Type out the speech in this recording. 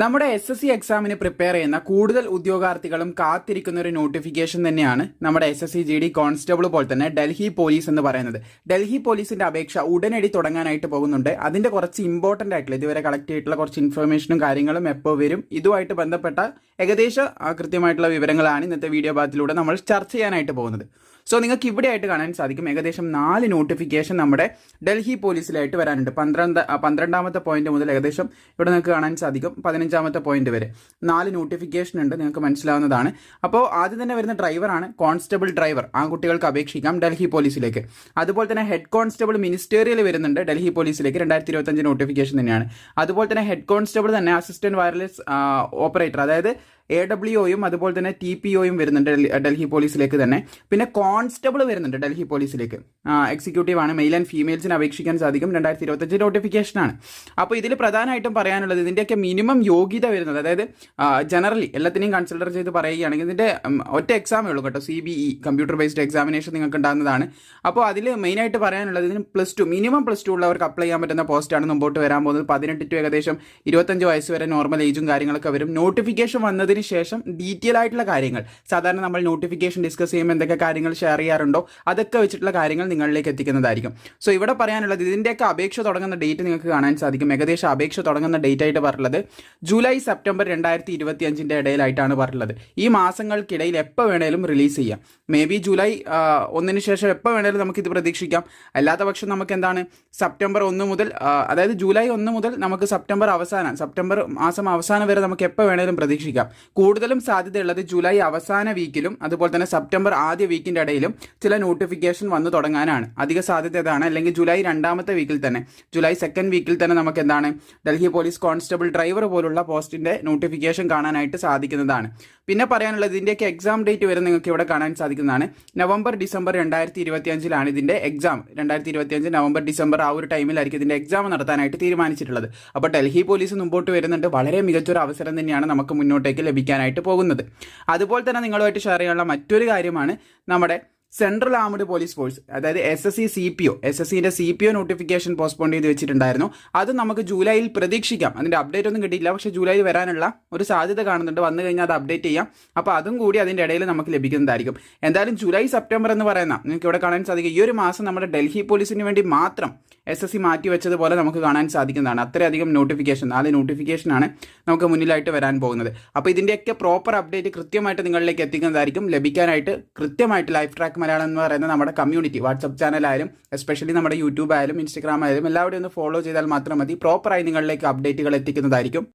നമ്മുടെ S S C എക്സാമിന് prepare ചെയ്യുന്ന കൂടുതൽ ഉദ്യോഗാർത്ഥികളും കാത്തിരിക്കുന്ന ഒരു നോട്ടിഫിക്കേഷൻ തന്നെയാണ് നമ്മുടെ S S C G D constable പോലെ തന്നെ ഡൽഹി പോലീസ് എന്ന് പറയുന്നത്. ഡൽഹി പോലീസിന്റെ അപേക്ഷ ഉടനടി തുടങ്ങാനായിട്ട് പോകുന്നുണ്ട്. അതിന്റെ കുറച്ച് ഇമ്പോർട്ടന്റ് ആയിട്ടുള്ള ഇതുവരെ കളക്ട് ചെയ്തിട്ടുള്ള കുറച്ച് ഇൻഫർമേഷനും കാര്യങ്ങളും എപ്പോൾ വരും ഇതുമായിട്ട് ബന്ധപ്പെട്ട ഏകദേശം കൃത്യമായിട്ടുള്ള വിവരങ്ങളാണ് ഇന്നത്തെ വീഡിയോ ഭാഗത്തിലൂടെ നമ്മൾ ചർച്ച ചെയ്യാനായിട്ട് പോകുന്നത്. സോ നിങ്ങൾക്ക് ഇവിടെ ആയിട്ട് കാണാൻ സാധിക്കും. ഏകദേശം നാല് നോട്ടിഫിക്കേഷൻ നമ്മുടെ ഡൽഹി പോലീസിലായിട്ട് വരാനുണ്ട്. പന്ത്രണ്ട് പന്ത്രണ്ടാമത്തെ പോയിന്റ് മുതൽ ഏകദേശം ഇവിടെ നിങ്ങൾക്ക് കാണാൻ സാധിക്കും. പതിനഞ്ചാമത്തെ പോയിന്റ് വരെ. നാല് നോട്ടിഫിക്കേഷൻ ഉണ്ട് നിങ്ങൾക്ക് മനസ്സിലാവുന്നതാണ്. അപ്പോൾ ആദ്യം തന്നെ വരുന്ന ഡ്രൈവറാണ് കോൺസ്റ്റബിൾ ഡ്രൈവർ ആൺകുട്ടികൾക്ക് അപേക്ഷിക്കാം ഡൽഹി പോലീസിലേക്ക്. അതുപോലെ തന്നെ ഹെഡ് കോൺസ്റ്റബിൾ മിനിസ്റ്റേറിയൽ വരുന്നുണ്ട് ഡൽഹി പോലീസിലേക്ക്. രണ്ടായിരത്തി ഇരുപത്തഞ്ച് നോട്ടിഫിക്കേഷൻ തന്നെയാണ്. അതുപോലെ തന്നെ ഹെഡ് കോൺസ്റ്റബിൾ തന്നെ അസിസ്റ്റന്റ് വയർലെസ് ഓപ്പറേറ്റർ അതായത് എ ഡബ്ല്യു ഒയും അതുപോലെ തന്നെ ടി പി ഒയും വരുന്നുണ്ട് ഡൽഹി- പോലീസിലേക്ക് തന്നെ. പിന്നെ കോൺസ്റ്റബിൾ വരുന്നുണ്ട് ഡൽഹി പോലീസിലേക്ക്. എക്സിക്യൂട്ടീവ് ആണ്. മെയിൽ ആൻഡ് ഫീമെയിൽസിന് അപേക്ഷിക്കാൻ സാധിക്കും. രണ്ടായിരത്തി ഇരുപത്തഞ്ച് നോട്ടിഫിക്കേഷനാണ് അപ്പോൾ ഇതിൽ പ്രധാനമായിട്ടും പറയാനുള്ളത് ഇതിന്റെയൊക്കെ മിനിമം യോഗ്യത വരുന്നത് അതായത് ജനറലി എല്ലാത്തിനെയും കൺസിഡർ ചെയ്ത് പറയുകയാണെങ്കിൽ ഇതിന്റെ ഒറ്റ എക്സാമേ ഉള്ളൂ കേട്ടോ. C B E computer based examination നിങ്ങൾക്ക് ഉണ്ടാകുന്നതാണ് അപ്പോൾ അതിൽ മെയിനായിട്ട് പറയാനുള്ളത് ഇതിന് plus two minimum plus two ഉള്ളവർക്ക് അപ്ലൈ ചെയ്യാൻ പറ്റുന്ന പോസ്റ്റാണ് മുമ്പോട്ട് വരാൻ പോകുന്നത്. പതിനെട്ട് ടു ഏകദേശം ഇരുപത്തഞ്ച് വയസ്സ് വരെ നോർമൽ ഏജും കാര്യങ്ങളൊക്കെ വരും. നോട്ടിഫിക്കേഷൻ വന്നതിന് ശേഷം ഡീറ്റെയിൽ ആയിട്ടുള്ള കാര്യങ്ങൾ. സാധാരണ നമ്മൾ നോട്ടിഫിക്കേഷൻ ഡിസ്കസ് ചെയ്യുമ്പോൾ എന്തൊക്കെ കാര്യങ്ങൾ ഷെയർ ചെയ്യാറുണ്ടോ അതൊക്കെ വെച്ചിട്ടുള്ള കാര്യങ്ങൾ നിങ്ങളിലേക്ക് എത്തിക്കുന്നതായിരിക്കും. സോ ഇവിടെ പറയാനുള്ളത് ഇതിന്റെയൊക്കെ അപേക്ഷ തുടങ്ങുന്ന ഡേറ്റ് നിങ്ങൾക്ക് കാണാൻ സാധിക്കും. ഏകദേശം അപേക്ഷ തുടങ്ങുന്ന ഡേറ്റ് ആയിട്ട് പറഞ്ഞത് ജൂലൈ സെപ്റ്റംബർ രണ്ടായിരത്തി ഇരുപത്തി അഞ്ചിന്റെ ഇടയിലായിട്ടാണ് പറഞ്ഞത് ഈ മാസങ്ങൾക്കിടയിൽ എപ്പോൾ വേണേലും റിലീസ് ചെയ്യാം. മേ ബി ജൂലൈ ഒന്നിന് ശേഷം എപ്പോൾ വേണേലും നമുക്കിത് പ്രതീക്ഷിക്കാം. അല്ലാത്ത പക്ഷം നമുക്ക് എന്താണ് സെപ്റ്റംബർ ഒന്ന് മുതൽ അതായത് ജൂലൈ ഒന്ന് മുതൽ നമുക്ക് സെപ്റ്റംബർ അവസാനം സെപ്റ്റംബർ മാസം അവസാനം വരെ നമുക്ക് എപ്പോൾ വേണേലും പ്രതീക്ഷിക്കാം. കൂടുതലും സാധ്യതയുള്ളത് ജൂലൈ അവസാന വീക്കിലും അതുപോലെ തന്നെ സെപ്റ്റംബർ ആദ്യ വീക്കിന്റെ ഇടയിലും ചില നോട്ടിഫിക്കേഷൻ വന്നു തുടങ്ങാനാണ്. അധിക സാധ്യത ഇതാണ് അല്ലെങ്കിൽ ജൂലൈ രണ്ടാമത്തെ വീക്കിൽ തന്നെ ജൂലൈ സെക്കൻഡ് വീക്കിൽ തന്നെ നമുക്ക് എന്താണ്? ഡൽഹി പോലീസ് കോൺസ്റ്റബിൾ ഡ്രൈവർ പോലുള്ള പോസ്റ്റിന്റെ നോട്ടിഫിക്കേഷൻ കാണാനായിട്ട് സാധിക്കുന്നതാണ്. പിന്നെ പറയാനുള്ളത് ഇതിന്റെയൊക്കെ എക്സാം ഡേറ്റ് വരെ നിങ്ങൾക്ക് ഇവിടെ കാണാൻ സാധിക്കുന്നതാണ്. നവംബർ ഡിസംബർ രണ്ടായിരത്തി ഇരുപത്തി അഞ്ചിലാണ് ഇതിന്റെ എക്സാം രണ്ടായിരത്തി ഇരുപത്തി അഞ്ച് നവംബർ ഡിസംബർ ആ ഒരു ടൈമിലായിരിക്കും ഇതിന്റെ എക്സാം നടത്താനായിട്ട് തീരുമാനിച്ചിട്ടുള്ളത്. അപ്പോൾ ഡൽഹി പോലീസ് മുമ്പോട്ട് വരുന്നുണ്ട്. വളരെ മികച്ചൊരു അവസരം തന്നെയാണ് നമുക്ക് മുന്നോട്ടേക്ക് ലഭിക്കാനായിട്ട് പോകുന്നത്. അതുപോലെ തന്നെ നിങ്ങളുമായിട്ട് ഷെയർ ചെയ്യാനുള്ള മറ്റൊരു കാര്യമാണ് നമ്മുടെ സെൻട്രൽ ആംഡ് പോലീസ് ഫോഴ്സ് അതായത് S S C C P O S S സിന്റെ C P O notification postpone ചെയ്ത് വെച്ചിട്ടുണ്ടായിരുന്നു. അത് നമുക്ക് ജൂലൈയിൽ പ്രതീക്ഷിക്കാം. അതിന്റെ അപ്ഡേറ്റ് ഒന്നും കിട്ടിയില്ല പക്ഷേ ജൂലൈയിൽ വരാനുള്ള ഒരു സാധ്യത കാണുന്നുണ്ട്. വന്നു കഴിഞ്ഞാൽ അത് അപ്ഡേറ്റ് ചെയ്യാം. അപ്പോൾ അതും കൂടി അതിന്റെ ഇടയിൽ നമുക്ക് ലഭിക്കുന്നതായിരിക്കും. എന്തായാലും ജൂലൈ സെപ്റ്റംബർ എന്ന് പറയുന്ന നിങ്ങൾക്ക് ഇവിടെ കാണാൻ സാധിക്കും. ഈ ഒരു മാസം നമ്മുടെ ഡൽഹി പോലീസിന് വേണ്ടി മാത്രം എസ് എസ് സി മാറ്റി വെച്ചതുപോലെ നമുക്ക് കാണാൻ സാധിക്കുന്നതാണ്. അത്രയധികം നോട്ടിഫിക്കേഷൻ നാല് നോട്ടിഫിക്കേഷനാണ് നമുക്ക് മുന്നിലായിട്ട് വരാൻ പോകുന്നത്. അപ്പോൾ ഇതിന്റെയൊക്കെ പ്രോപ്പർ അപ്ഡേറ്റ് കൃത്യമായിട്ട് നിങ്ങളിലേക്ക് എത്തിക്കുന്നതായിരിക്കും. ലഭിക്കാനായിട്ട് കൃത്യമായിട്ട് ലൈഫ് ട്രാക്ക് മലയാളം എന്ന് പറയുന്ന നമ്മുടെ കമ്മ്യൂണിറ്റി വാട്സപ്പ് ചാനലായാലും എസ്പെഷ്യലി നമ്മുടെ യൂട്യൂബ് ആയാലും ആയാലും എല്ലാവരും ഒന്ന് ഫോളോ ചെയ്താൽ മാത്രം മതി. പ്രോപ്പറായി നിങ്ങളിലേക്ക് അപ്ഡേറ്റുകൾ എത്തിക്കുന്നതായിരിക്കും.